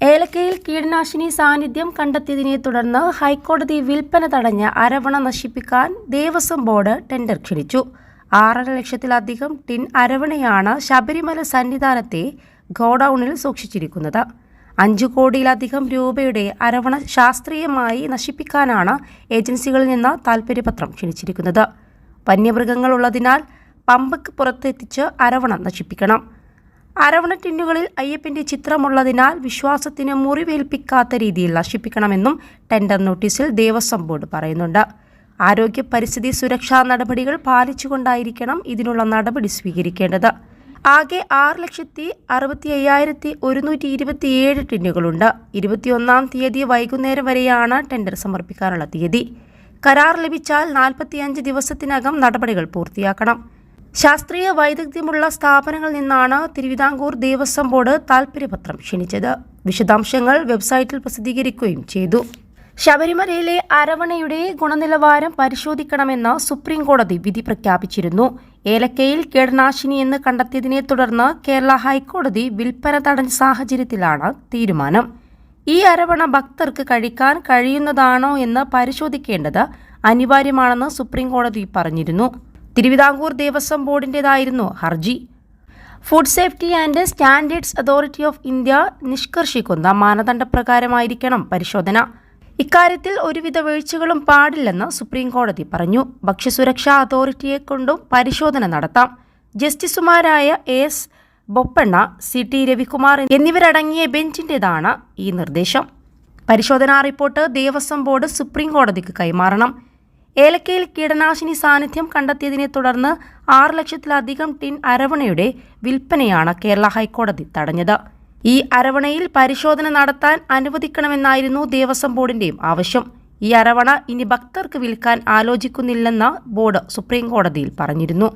ഏലക്കയിൽ കീടനാശിനി സാന്നിധ്യം കണ്ടെത്തിയതിനെ തുടർന്ന് ഹൈക്കോടതി വിൽപ്പന തടഞ്ഞ അരവണ നശിപ്പിക്കാൻ ദേവസ്വം ബോർഡ് ടെൻഡർ ക്ഷണിച്ചു. ആറര ലക്ഷത്തിലധികം ടിൻ അരവണയാണ് ശബരിമല സന്നിധാനത്തെ ഗോഡൌണിൽ സൂക്ഷിച്ചിരിക്കുന്നത്. അഞ്ചു കോടിയിലധികം രൂപയുടെ അരവണ ശാസ്ത്രീയമായി നശിപ്പിക്കാനാണ് ഏജൻസികളിൽ നിന്ന് താൽപ്പര്യപത്രം ക്ഷണിച്ചിരിക്കുന്നത്. വന്യമൃഗങ്ങളുള്ളതിനാൽ പമ്പക്ക് പുറത്തെത്തിച്ച് അരവണ നശിപ്പിക്കണം. അരവണ ടിന്നുകളിൽ അയ്യപ്പന്റെ ചിത്രമുള്ളതിനാൽ വിശ്വാസത്തിന് മുറിവേൽപ്പിക്കാത്ത രീതിയിൽ നശിപ്പിക്കണമെന്നും ടെൻഡർ നോട്ടീസിൽ ദേവസ്വം ബോർഡ് പറയുന്നുണ്ട്. ആരോഗ്യ പരിസ്ഥിതി സുരക്ഷാ നടപടികൾ പാലിച്ചുകൊണ്ടായിരിക്കണം ഇതിനുള്ള നടപടി സ്വീകരിക്കേണ്ടത്. ആകെ ആറ് ലക്ഷത്തി അറുപത്തി അയ്യായിരത്തി ഒരുന്നൂറ്റി ഇരുപത്തിയേഴ് ടിന്നുകളുണ്ട്. ഇരുപത്തിയൊന്നാം തീയതി വൈകുന്നേരം വരെയാണ് ടെൻഡർ സമർപ്പിക്കാനുള്ള തീയതി. കരാർ ലഭിച്ചാൽ നാൽപ്പത്തിയഞ്ച് ദിവസത്തിനകം നടപടികൾ പൂർത്തിയാക്കണം. ശാസ്ത്രീയ വൈദഗ്ധ്യമുള്ള സ്ഥാപനങ്ങളിൽ നിന്നാണ് തിരുവിതാംകൂർ ദേവസ്വം ബോർഡ് താൽപ്പര്യപത്രം ക്ഷണിച്ചത്. വിശദാംശങ്ങൾ വെബ്സൈറ്റിൽ പ്രസിദ്ധീകരിക്കുകയും ചെയ്തു. ശബരിമലയിലെ അരവണയുടെ ഗുണനിലവാരം പരിശോധിക്കണമെന്ന് സുപ്രീം കോടതി വിധി പ്രഖ്യാപിച്ചിരുന്നു. ഏലക്കയിൽ കീടനാശിനി എന്ന് കണ്ടെത്തിയതിനെ തുടർന്ന് കേരള ഹൈക്കോടതി വിൽപ്പന തടഞ്ഞ സാഹചര്യത്തിലാണ് തീരുമാനം. ഈ അരവണ ഭക്തർക്ക് കഴിക്കാൻ കഴിയുന്നതാണോ എന്ന് പരിശോധിക്കേണ്ടത് അനിവാര്യമാണെന്ന് സുപ്രീം കോടതി പറഞ്ഞിരുന്നു. തിരുവിതാംകൂർ ദേവസ്വം ബോർഡിന്റെതായിരുന്നു ഹർജി. Food safety and standards authority of India നിഷ്കർഷിക്കുന്ന മാനദണ്ഡപ്രകാരമായിരിക്കണം പരിശോധന. ഇക്കാര്യത്തിൽ ഒരുവിധ വീഴ്ചകളും പാടില്ലെന്ന് സുപ്രീം കോടതി പറഞ്ഞു. ഭക്ഷ്യസുരക്ഷാ അതോറിറ്റിയെ കൊണ്ടും പരിശോധന നടത്താം. ജസ്റ്റിസുമാരായ S Bopanna C T Ravikumar എന്നിവരടങ്ങിയ ബെഞ്ചിന്റെതാണ് ഈ നിർദ്ദേശം. പരിശോധനാ റിപ്പോർട്ട് ദേവസ്വം ബോർഡ് സുപ്രീം കോടതിക്ക് കൈമാറണം. ഏലക്കയിൽ കീടനാശിനി സാന്നിധ്യം കണ്ടെത്തിയതിനെ തുടർന്ന് ആറ് ലക്ഷത്തിലധികം ടിൻ അരവണയുടെ വിൽപ്പനയാണ് കേരള ഹൈക്കോടതി തടഞ്ഞത്. ഈ അരവണയിൽ പരിശോധന നടത്താൻ അനുവദിക്കണമെന്നായിരുന്നു ദേവസ്വം ബോർഡിന്റെയും ആവശ്യം. ഈ അരവണ ഇനി ഭക്തർക്ക് വിൽക്കാൻ ആലോചിക്കുന്നില്ലെന്ന് ബോർഡ് സുപ്രീം കോടതിയിൽ പറഞ്ഞിരുന്നു.